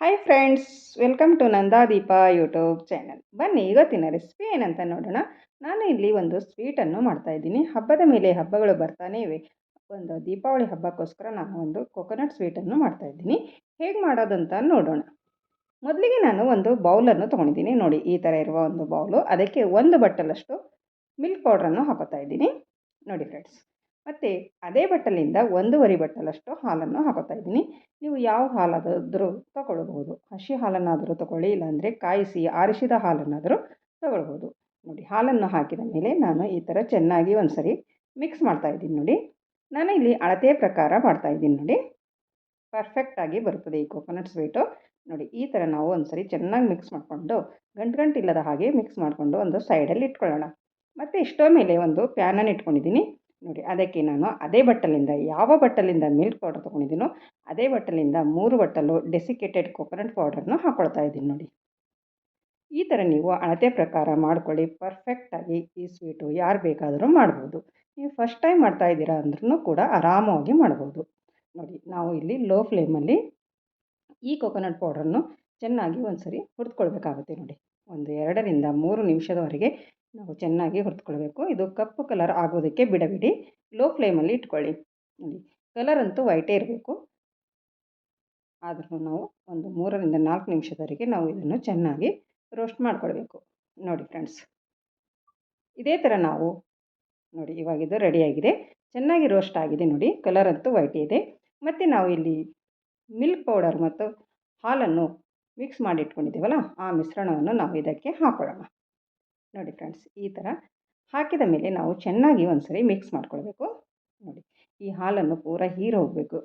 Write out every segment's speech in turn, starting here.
Hi friends welcome to Nandadeepa YouTube channel ಬನ್ನಿ, ಇವತ್ತಿನ recipe ಏನಂತ ನೋಡೋಣ. ನಾನು ಇಲ್ಲಿ ಒಂದು ಸ್ವೀಟನ್ನು ಮಾಡ್ತಾಯಿದ್ದೀನಿ ಹಬ್ಬದ ಮೇಲೆ ಹಬ್ಬಗಳು ಬರ್ತಾನೇ ಇವೆ. ಒಂದು ದೀಪಾವಳಿ ಹಬ್ಬಕ್ಕೋಸ್ಕರ ನಾನು ಒಂದು ಕೊಕೊನಟ್ ಸ್ವೀಟನ್ನು ಮಾಡ್ತಾಯಿದ್ದೀನಿ ಹೇಗೆ ಮಾಡೋದಂತ ನೋಡೋಣ. ಮೊದಲಿಗೆ ನಾನು ಒಂದು ಬೌಲನ್ನು ತೊಗೊಂಡಿದ್ದೀನಿ. ನೋಡಿ, ಈ ಥರ ಇರುವ ಒಂದು ಬೌಲು ಅದಕ್ಕೆ ಒಂದು ಬಟ್ಟಲಷ್ಟು ಮಿಲ್ಕ್ ಪೌಡ್ರನ್ನು ಹಾಕೋತಾ ಇದ್ದೀನಿ. ನೋಡಿ ಫ್ರೆಂಡ್ಸ್ ಮತ್ತು ಅದೇ ಬಟ್ಟಲಿಂದ ಒಂದೂವರೆ ಬಟ್ಟಲಷ್ಟು ಹಾಲನ್ನು ಹಾಕೋತಾ ಇದ್ದೀನಿ. ನೀವು ಯಾವ ಹಾಲಾದರೂ ತಗೊಳ್ಬೋದು ಹಸಿ ಹಾಲನ್ನಾದರೂ ತಗೊಳ್ಳಿ, ಇಲ್ಲಾಂದರೆ ಕಾಯಿಸಿ ಆರಿಸಿದ ಹಾಲನ್ನಾದರೂ ತಗೊಳ್ಬೋದು ನೋಡಿ, ಹಾಲನ್ನು ಹಾಕಿದ ಮೇಲೆ ನಾನು ಈ ಥರ ಚೆನ್ನಾಗಿ ಒಂದು ಸರಿ ಮಿಕ್ಸ್ ಮಾಡ್ತಾ ಇದ್ದೀನಿ ನೋಡಿ. ನಾನು ಇಲ್ಲಿ ಅಳತೆ ಪ್ರಕಾರ ಮಾಡ್ತಾ ಇದ್ದೀನಿ ನೋಡಿ. ಪರ್ಫೆಕ್ಟಾಗಿ ಬರ್ತದೆ ಈ ಕೋಕೋನಟ್ ಸ್ವೀಟು. ನೋಡಿ, ಈ ಥರ ನಾವು ಒಂದು ಸರಿ ಚೆನ್ನಾಗಿ ಮಿಕ್ಸ್ ಮಾಡಿಕೊಂಡು ಗಂಟು ಗಂಟು ಇಲ್ಲದ ಹಾಗೆ ಮಿಕ್ಸ್ ಮಾಡಿಕೊಂಡು ಒಂದು ಸೈಡಲ್ಲಿ ಇಟ್ಕೊಳ್ಳೋಣ. ಮತ್ತು ಇಷ್ಟೋ ಮೇಲೆ ಒಂದು ಪ್ಯಾನನ್ನು ಇಟ್ಕೊಂಡಿದ್ದೀನಿ. ನೋಡಿ ಅದಕ್ಕೆ ನಾನು ಅದೇ ಬಟ್ಟಲಿಂದ ಯಾವ ಬಟ್ಟಲಿಂದ ಮಿಲ್ಕ್ ಪೌಡರ್ ತೊಗೊಂಡಿದ್ದೀನೋ ಅದೇ ಬಟ್ಟಲಿಂದ ಮೂರು ಬಟ್ಟಲು ಡೆಸಿಕೇಟೆಡ್ ಕೊಕೊನಟ್ ಪೌಡರ್ನ ಹಾಕ್ಕೊಳ್ತಾ ಇದ್ದೀನಿ ನೋಡಿ. ಈ ಥರ ನೀವು ಅಳತೆ ಪ್ರಕಾರ ಮಾಡ್ಕೊಳ್ಳಿ ಪರ್ಫೆಕ್ಟಾಗಿ ಈ ಸ್ವೀಟು ಯಾರು ಬೇಕಾದರೂ ಮಾಡ್ಬೋದು. ನೀವು ಫಸ್ಟ್ ಟೈಮ್ ಮಾಡ್ತಾ ಇದ್ದೀರಾ ಅಂದ್ರೂ ಕೂಡ ಆರಾಮವಾಗಿ ಮಾಡ್ಬೋದು. ನೋಡಿ, ನಾವು ಇಲ್ಲಿ ಲೋ ಫ್ಲೇಮಲ್ಲಿ ಈ ಕೊಕೊನಟ್ ಪೌಡರನ್ನು ಚೆನ್ನಾಗಿ ಒಂದು ಸರಿ ಹುರಿದ್ಕೊಳ್ಬೇಕಾಗುತ್ತೆ ನೋಡಿ. ಒಂದು ಎರಡರಿಂದ ಮೂರು ನಿಮಿಷದವರೆಗೆ ನಾವು ಚೆನ್ನಾಗಿ ಹುರಿದ್ಕೊಳ್ಬೇಕು. ಇದು ಕಪ್ಪು ಕಲರ್ ಆಗೋದಕ್ಕೆ ಬಿಡಬಿಡಿ. ಲೋ ಫ್ಲೇಮಲ್ಲಿ ಇಟ್ಕೊಳ್ಳಿ. ನೋಡಿ ಕಲರ್ ಅಂತೂ ವೈಟೇ ಇರಬೇಕು. ಆದರೂ ನಾವು ಒಂದು ಮೂರರಿಂದ ನಾಲ್ಕು ನಿಮಿಷದವರೆಗೆ ನಾವು ಇದನ್ನು ಚೆನ್ನಾಗಿ ರೋಸ್ಟ್ ಮಾಡ್ಕೊಳ್ಬೇಕು. ನೋಡಿ ಫ್ರೆಂಡ್ಸ್ ಇದೇ ಥರ ನಾವು, ನೋಡಿ ಇವಾಗ ಇದು ರೆಡಿಯಾಗಿದೆ ಚೆನ್ನಾಗಿ ರೋಸ್ಟ್ ಆಗಿದೆ ನೋಡಿ. ಕಲರ್ ಅಂತೂ ವೈಟೇ ಇದೆ. ಮತ್ತು ನಾವು ಇಲ್ಲಿ ಮಿಲ್ಕ್ ಪೌಡರ್ ಮತ್ತು ಹಾಲನ್ನು ಮಿಕ್ಸ್ ಮಾಡಿ ಇಟ್ಕೊಂಡಿದ್ದೀವಲ್ಲ ಆ ಮಿಶ್ರಣವನ್ನು ನಾವು ಇದಕ್ಕೆ ಹಾಕೊಳ್ಳೋಣ. ನೋಡಿ ಫ್ರೆಂಡ್ಸ್ ಈ ಥರ ಹಾಕಿದ ಮೇಲೆ ನಾವು ಚೆನ್ನಾಗಿ ಒಂದು ಸರಿ ಮಿಕ್ಸ್ ಮಾಡ್ಕೊಳ್ಬೇಕು. ನೋಡಿ, ಈ ಹಾಲನ್ನು ಪೂರ ಹೀರು ಹೋಗಬೇಕು.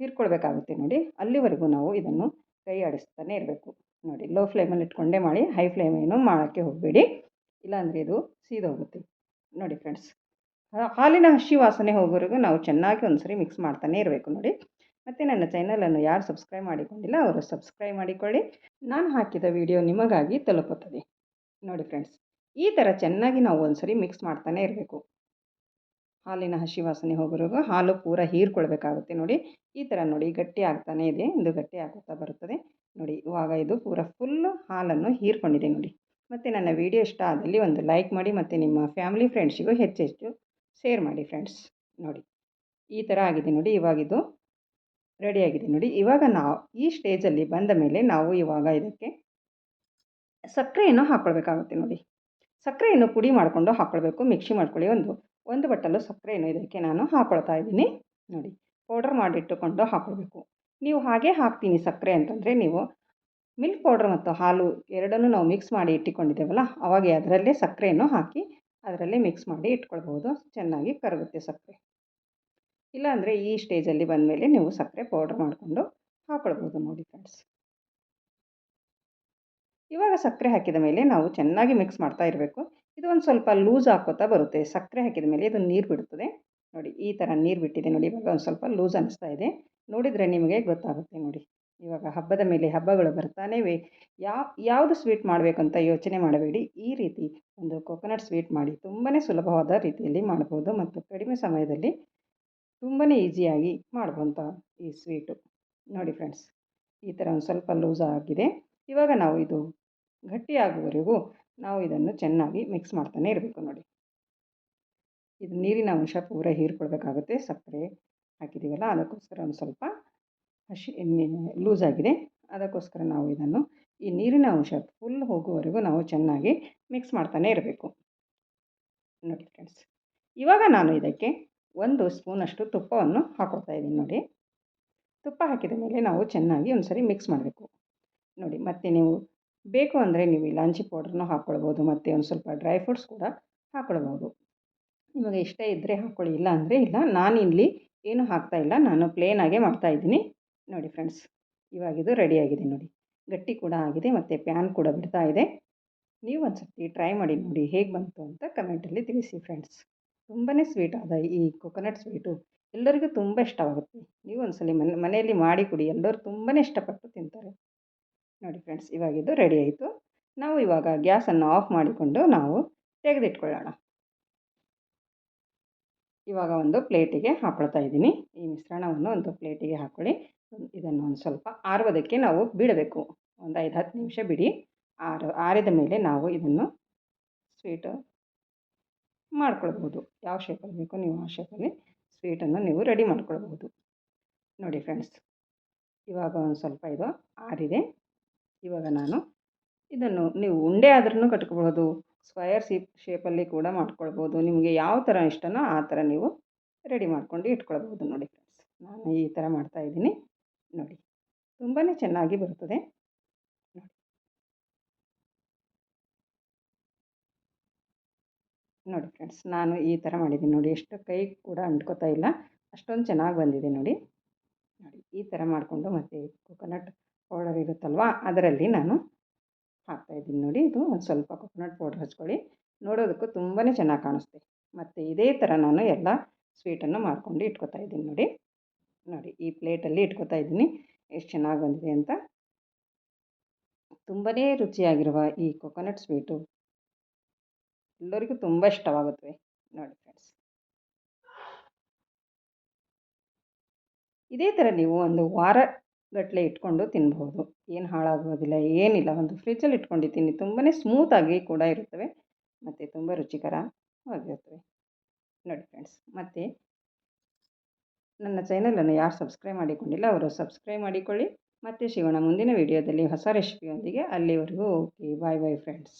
ಹೀರ್ಕೊಳ್ಬೇಕಾಗುತ್ತೆ ನೋಡಿ. ಅಲ್ಲಿವರೆಗೂ ನಾವು ಇದನ್ನು ಕೈ ಆಡಿಸ್ತಾನೆ ಇರಬೇಕು. ನೋಡಿ ಲೋ ಫ್ಲೇಮಲ್ಲಿ ಇಟ್ಕೊಂಡೇ ಮಾಡಿ ಹೈ ಫ್ಲೇಮ್ ಏನು ಮಾಡೋಕ್ಕೆ ಹೋಗಬೇಡಿ. ಇಲ್ಲಾಂದರೆ ಇದು ಸೀದೋಗುತ್ತೆ. ನೋಡಿ ಫ್ರೆಂಡ್ಸ್ ಹಾಲಿನ ಹಸಿ ವಾಸನೆ ಹೋಗೋವರೆಗೂ ನಾವು ಚೆನ್ನಾಗಿ ಒಂದು ಸರಿ ಮಿಕ್ಸ್ ಮಾಡ್ತಾನೆ ಇರಬೇಕು ನೋಡಿ. ಮತ್ತು ನನ್ನ ಚಾನಲನ್ನು ಯಾರು ಸಬ್ಸ್ಕ್ರೈಬ್ ಮಾಡಿಕೊಂಡಿಲ್ಲ, ಅವರು ಸಬ್ಸ್ಕ್ರೈಬ್ ಮಾಡಿಕೊಳ್ಳಿ. ನಾನು ಹಾಕಿದ ವಿಡಿಯೋ ನಿಮಗಾಗಿ ತಲುಪುತ್ತದೆ. ನೋಡಿ ಫ್ರೆಂಡ್ಸ್ ಈ ಥರ ಚೆನ್ನಾಗಿ ನಾವು ಒಂದ್ಸರಿ ಮಿಕ್ಸ್ ಮಾಡ್ತಾನೆ ಇರಬೇಕು. ಹಾಲಿನ ಹಸಿ ವಾಸನೆ ಹೋಗೋವರೆಗೂ ಹಾಲು ಪೂರ ಹೀರ್ಕೊಳ್ಬೇಕಾಗುತ್ತೆ ನೋಡಿ. ಈ ಥರ ನೋಡಿ, ಗಟ್ಟಿ ಆಗ್ತಾನೇ ಇದೆ. ಇದು ಗಟ್ಟಿ ಆಗುತ್ತಾ ಬರುತ್ತದೆ. ನೋಡಿ, ಇವಾಗ ಇದು ಪೂರ ಫುಲ್ಲು ಹಾಲನ್ನು ಹೀರ್ಕೊಂಡಿದೆ ನೋಡಿ. ಮತ್ತು ನನ್ನ ವಿಡಿಯೋ ಇಷ್ಟ ಆದಲ್ಲಿ ಒಂದು ಲೈಕ್ ಮಾಡಿ ಮತ್ತು ನಿಮ್ಮ ಫ್ಯಾಮಿಲಿ ಫ್ರೆಂಡ್ಸಿಗೂ ಹೆಚ್ಚೆಚ್ಚು ಶೇರ್ ಮಾಡಿ ಫ್ರೆಂಡ್ಸ್ ನೋಡಿ, ಈ ಥರ ಆಗಿದೆ ನೋಡಿ ಇವಾಗಿದು ರೆಡಿಯಾಗಿದೆ ನೋಡಿ. ಇವಾಗ ನಾವು ಈ ಸ್ಟೇಜಲ್ಲಿ ಬಂದ ಮೇಲೆ ನಾವು ಇವಾಗ ಇದಕ್ಕೆ ಸಕ್ಕರೆಯನ್ನು ಹಾಕ್ಕೊಳ್ಬೇಕಾಗುತ್ತೆ ನೋಡಿ. ಸಕ್ಕರೆಯನ್ನು ಪುಡಿ ಮಾಡಿಕೊಂಡು ಹಾಕ್ಕೊಳ್ಬೇಕು ಮಿಕ್ಸಿ ಮಾಡ್ಕೊಳ್ಳಿ. ಒಂದು ಒಂದು ಬಟ್ಟಲು ಸಕ್ಕರೆಯನ್ನು ಇದಕ್ಕೆ ನಾನು ಹಾಕ್ಕೊಳ್ತಾ ಇದ್ದೀನಿ. ನೋಡಿ, ಪೌಡರ್ ಮಾಡಿಟ್ಟುಕೊಂಡು ಹಾಕ್ಕೊಳ್ಬೇಕು ನೀವು ಹಾಗೆ ಹಾಕ್ತೀನಿ ಸಕ್ಕರೆ ಅಂತಂದರೆ ನೀವು ಮಿಲ್ಕ್ ಪೌಡ್ರ್ ಮತ್ತು ಹಾಲು ಎರಡನ್ನೂ ನಾವು ಮಿಕ್ಸ್ ಮಾಡಿ ಇಟ್ಟುಕೊಂಡಿದ್ದೇವಲ್ಲ, ಅವಾಗ ಅದರಲ್ಲೇ ಸಕ್ಕರೆಯನ್ನು ಹಾಕಿ ಅದರಲ್ಲೇ ಮಿಕ್ಸ್ ಮಾಡಿ ಇಟ್ಕೊಳ್ಬೋದು. ಚೆನ್ನಾಗಿ ಕರಗುತ್ತೆ ಸಕ್ಕರೆ. ಇಲ್ಲಾಂದರೆ ಈ ಸ್ಟೇಜಲ್ಲಿ ಬಂದಮೇಲೆ ನೀವು ಸಕ್ಕರೆ ಪೌಡ್ರ್ ಮಾಡಿಕೊಂಡು ಹಾಕ್ಕೊಳ್ಬೋದು ನೋಡಿ ಫ್ರೆಂಡ್ಸ್. ಇವಾಗ ಸಕ್ಕರೆ ಹಾಕಿದ ಮೇಲೆ ನಾವು ಚೆನ್ನಾಗಿ ಮಿಕ್ಸ್ ಮಾಡ್ತಾ ಇರಬೇಕು. ಇದು ಒಂದು ಸ್ವಲ್ಪ ಲೂಸ್ ಹಾಕೋತಾ ಬರುತ್ತೆ. ಸಕ್ಕರೆ ಹಾಕಿದ ಮೇಲೆ ಇದು ನೀರು ಬಿಡುತ್ತದೆ ನೋಡಿ, ಈ ಥರ ನೀರು ಬಿಟ್ಟಿದೆ ನೋಡಿ, ಇವಾಗ ಒಂದು ಸ್ವಲ್ಪ ಲೂಸ್ ಅನ್ನಿಸ್ತಾ ಇದೆ. ನೋಡಿದರೆ ನಿಮಗೆ ಗೊತ್ತಾಗುತ್ತೆ ನೋಡಿ. ಇವಾಗ ಹಬ್ಬದ ಮೇಲೆ ಹಬ್ಬಗಳು ಬರ್ತಾನೇ ಯಾವ ಯಾವುದು ಸ್ವೀಟ್ ಮಾಡಬೇಕಂತ ಯೋಚನೆ ಮಾಡಬೇಡಿ. ಈ ರೀತಿ ಒಂದು ಕೊಕೊನಟ್ ಸ್ವೀಟ್ ಮಾಡಿ ತುಂಬಾ ಸುಲಭವಾದ ರೀತಿಯಲ್ಲಿ ಮಾಡ್ಬೋದು ಮತ್ತು ಕಡಿಮೆ ಸಮಯದಲ್ಲಿ ತುಂಬಾ ಈಸಿಯಾಗಿ ಮಾಡ್ಬೋಂಥ ಈ ಸ್ವೀಟು ನೋಡಿ ಫ್ರೆಂಡ್ಸ್ ಈ ಥರ ಒಂದು ಸ್ವಲ್ಪ ಲೂಸ್ ಆಗಿದೆ. ಇವಾಗ ನಾವು ಇದು ಗಟ್ಟಿಯಾಗುವವರೆಗೂ ನಾವು ಇದನ್ನು ಚೆನ್ನಾಗಿ ಮಿಕ್ಸ್ ಮಾಡ್ತಾನೆ ಇರಬೇಕು ನೋಡಿ. ಇದು ನೀರಿನ ಅಂಶ ಪೂರ ಹೀರ್ಕೊಳ್ಬೇಕಾಗುತ್ತೆ. ಸಕ್ಕರೆ ಹಾಕಿದ್ದೀವಲ್ಲ, ಅದಕ್ಕೋಸ್ಕರ ಒಂದು ಸ್ವಲ್ಪ ಹಸಿ ಲೂಸ್ ಆಗಿದೆ. ಅದಕ್ಕೋಸ್ಕರ ನಾವು ಇದನ್ನು ಈ ನೀರಿನ ಅಂಶ ಫುಲ್ ಹೋಗುವವರೆಗೂ ನಾವು ಚೆನ್ನಾಗಿ ಮಿಕ್ಸ್ ಮಾಡ್ತಾನೆ ಇರಬೇಕು. ನೋಡಿ ಫ್ರೆಂಡ್ಸ್ ಇವಾಗ ನಾನು ಇದಕ್ಕೆ ಒಂದು ಸ್ಪೂನಷ್ಟು ತುಪ್ಪವನ್ನು ಹಾಕೊಳ್ತಾ ಇದ್ದೀನಿ ನೋಡಿ. ತುಪ್ಪ ಹಾಕಿದ ಮೇಲೆ ನಾವು ಚೆನ್ನಾಗಿ ಒಂದು ಸರಿ ಮಿಕ್ಸ್ ಮಾಡಬೇಕು. ನೋಡಿ, ಮತ್ತೆ ನೀವು ಬೇಕು ಅಂದರೆ ನೀವು ಇಲಾಂಚಿ ಪೌಡ್ರನ್ನು ಹಾಕ್ಕೊಳ್ಬೋದು ಮತ್ತು ಒಂದು ಸ್ವಲ್ಪ ಡ್ರೈ ಫ್ರೂಟ್ಸ್ ಕೂಡ ಹಾಕ್ಕೊಳ್ಬೋದು ನಿಮಗೆ ಇಷ್ಟ ಇದ್ದರೆ ಹಾಕ್ಕೊಳ್ಳಿ ಇಲ್ಲ ಅಂದರೆ ಇಲ್ಲ. ನಾನು ಇಲ್ಲಿ ಏನು ಹಾಕ್ತಾಯಿಲ್ಲ ನಾನು ಪ್ಲೇನಾಗೆ ಮಾಡ್ತಾಯಿದ್ದೀನಿ ನೋಡಿ ಫ್ರೆಂಡ್ಸ್ ಇವಾಗಿದು ರೆಡಿಯಾಗಿದೆ ನೋಡಿ. ಗಟ್ಟಿ ಕೂಡ ಆಗಿದೆ ಮತ್ತು ಪ್ಯಾನ್ ಕೂಡ ಬಿಡ್ತಾ ಇದೆ. ನೀವು ಒಂದು ಟ್ರೈ ಮಾಡಿ ನೋಡಿ ಹೇಗೆ ಬಂತು ಅಂತ ಕಮೆಂಟಲ್ಲಿ ತಿಳಿಸಿ ಫ್ರೆಂಡ್ಸ್ ತುಂಬಾ ಸ್ವೀಟ್ ಆದ ಈ ಕೊಕೊನಟ್ ಸ್ವೀಟು ಎಲ್ಲರಿಗೂ ತುಂಬ ಇಷ್ಟವಾಗುತ್ತೆ. ನೀವು ಒಂದ್ಸಲ ಮನೆ, ಮನೆಯಲ್ಲಿ ಮಾಡಿ ಕುಡಿ. ಎಲ್ಲರೂ ತುಂಬಾ ಇಷ್ಟಪಟ್ಟು ತಿಂತಾರೆ. ನೋಡಿ ಫ್ರೆಂಡ್ಸ್ ಇವಾಗಿದ್ದು ರೆಡಿ ಆಯಿತು. ನಾವು ಇವಾಗ ಗ್ಯಾಸನ್ನು ಆಫ್ ಮಾಡಿಕೊಂಡು ನಾವು ತೆಗೆದಿಟ್ಕೊಳ್ಳೋಣ. ಇವಾಗ ಒಂದು ಪ್ಲೇಟಿಗೆ ಹಾಕೊಳ್ತಾ ಇದ್ದೀನಿ. ಈ ಮಿಶ್ರಣವನ್ನು ಒಂದು ಪ್ಲೇಟಿಗೆ ಹಾಕ್ಕೊಳ್ಳಿ ಇದನ್ನು ಒಂದು ಸ್ವಲ್ಪ ಆರುವುದಕ್ಕೆ ನಾವು ಬಿಡಬೇಕು. ಒಂದು ಐದು ಹತ್ತು ನಿಮಿಷ ಬಿಡಿ. ಆರು, ಆರಿದ ಮೇಲೆ ನಾವು ಇದನ್ನು ಸ್ವೀಟು ಮಾಡ್ಕೊಳ್ಬೋದು ಯಾವ ಶೇಪಲ್ಲಿ ಬೇಕೋ ನೀವು ಆ ಶೇಪಲ್ಲಿ ಸ್ವೀಟನ್ನು ನೀವು ರೆಡಿ ಮಾಡ್ಕೊಳ್ಬೋದು ನೋಡಿ ಫ್ರೆಂಡ್ಸ್ ಇವಾಗ ಒಂದು ಸ್ವಲ್ಪ ಇದು ಆರಿದೆ. ಇವಾಗ ನಾನು ಇದನ್ನು ನೀವು ಉಂಡೆ ಆದ್ರೂ ಕಟ್ಕೊಳ್ಬೋದು ಸ್ಕ್ವಯರ್ ಶೇಪ್ ಶೇಪಲ್ಲಿ ಕೂಡ ಮಾಡ್ಕೊಳ್ಬೋದು ನಿಮಗೆ ಯಾವ ಥರ ಇಷ್ಟನೋ ಆ ಥರ ನೀವು ರೆಡಿ ಮಾಡ್ಕೊಂಡು ಇಟ್ಕೊಳ್ಬೋದು ನೋಡಿ ಫ್ರೆಂಡ್ಸ್. ನಾನು ಈ ಥರ ಮಾಡ್ತಾಯಿದ್ದೀನಿ ನೋಡಿ. ತುಂಬಾ ಚೆನ್ನಾಗಿ ಬರುತ್ತದೆ. ನೋಡಿ. ನೋಡಿ ಫ್ರೆಂಡ್ಸ್, ನಾನು ಈ ಥರ ಮಾಡಿದ್ದೀನಿ ನೋಡಿ. ಎಷ್ಟು ಕೈ ಕೂಡ ಅಂಟ್ಕೋತಾ ಇಲ್ಲ. ಅಷ್ಟೊಂದು ಚೆನ್ನಾಗಿ ಬಂದಿದೆ ನೋಡಿ. ನೋಡಿ, ಈ ಥರ ಮಾಡಿಕೊಂಡು ಮತ್ತು ಕೊಕೊನಟ್ ಪೌಡರ್ ಇರುತ್ತಲ್ವ? ಅದರಲ್ಲಿ ನಾನು ಹಾಕ್ತಾಯಿದ್ದೀನಿ ನೋಡಿ. ಇದು ಒಂದು ಸ್ವಲ್ಪ ಕೊಕೊನಟ್ ಪೌಡ್ರ್ ಹಚ್ಕೊಳ್ಳಿ. ನೋಡೋದಕ್ಕೂ ತುಂಬಾ ಚೆನ್ನಾಗಿ ಕಾಣಿಸುತ್ತೆ ಮತ್ತು ಇದೇ ಥರ ನಾನು ಎಲ್ಲ ಸ್ವೀಟನ್ನು ಮಾಡ್ಕೊಂಡು ಇಟ್ಕೊತಾ ಇದ್ದೀನಿ ನೋಡಿ. ನೋಡಿ, ಈ ಪ್ಲೇಟಲ್ಲಿ ಇಟ್ಕೊತಾ ಇದ್ದೀನಿ. ಎಷ್ಟು ಚೆನ್ನಾಗಿ ಬಂದಿದೆ ಅಂತ. ತುಂಬಾ ರುಚಿಯಾಗಿರುವ ಈ ಕೊಕೊನಟ್ ಸ್ವೀಟು ಎಲ್ಲರಿಗೂ ತುಂಬ ಇಷ್ಟವಾಗುತ್ತವೆ ನೋಡಿ ಫ್ರೆಂಡ್ಸ್ ಇದೇ ಥರ ನೀವು ಒಂದು ವಾರ ಗಟ್ಟಲೆ ಇಟ್ಕೊಂಡು ತಿನ್ಬೋದು ಏನು ಹಾಳಾಗೋದಿಲ್ಲ, ಏನಿಲ್ಲ. ಒಂದು ಫ್ರಿಜ್ಜಲ್ಲಿ ಇಟ್ಕೊಂಡಿದ್ದೀನಿ ತುಂಬಾ ಸ್ಮೂತಾಗಿ ಕೂಡ ಇರುತ್ತವೆ. ಮತ್ತು ತುಂಬ ರುಚಿಕರವಾಗಿರುತ್ತವೆ. ನೋಡಿ ಫ್ರೆಂಡ್ಸ್ ಮತ್ತು ನನ್ನ ಚಾನಲನ್ನು ಯಾರು ಸಬ್ಸ್ಕ್ರೈಬ್ ಮಾಡಿಕೊಂಡಿಲ್ಲ, ಅವರು ಸಬ್ಸ್ಕ್ರೈಬ್ ಮಾಡಿಕೊಳ್ಳಿ. ಮತ್ತು ಶಿವಣ ಮುಂದಿನ ವಿಡಿಯೋದಲ್ಲಿ ಹೊಸ ರೆಸಿಪಿಯೊಂದಿಗೆ ಅಲ್ಲಿವರೆಗೂ ಓಕೆ ಬಾಯ್ ಬಾಯ್ ಫ್ರೆಂಡ್ಸ್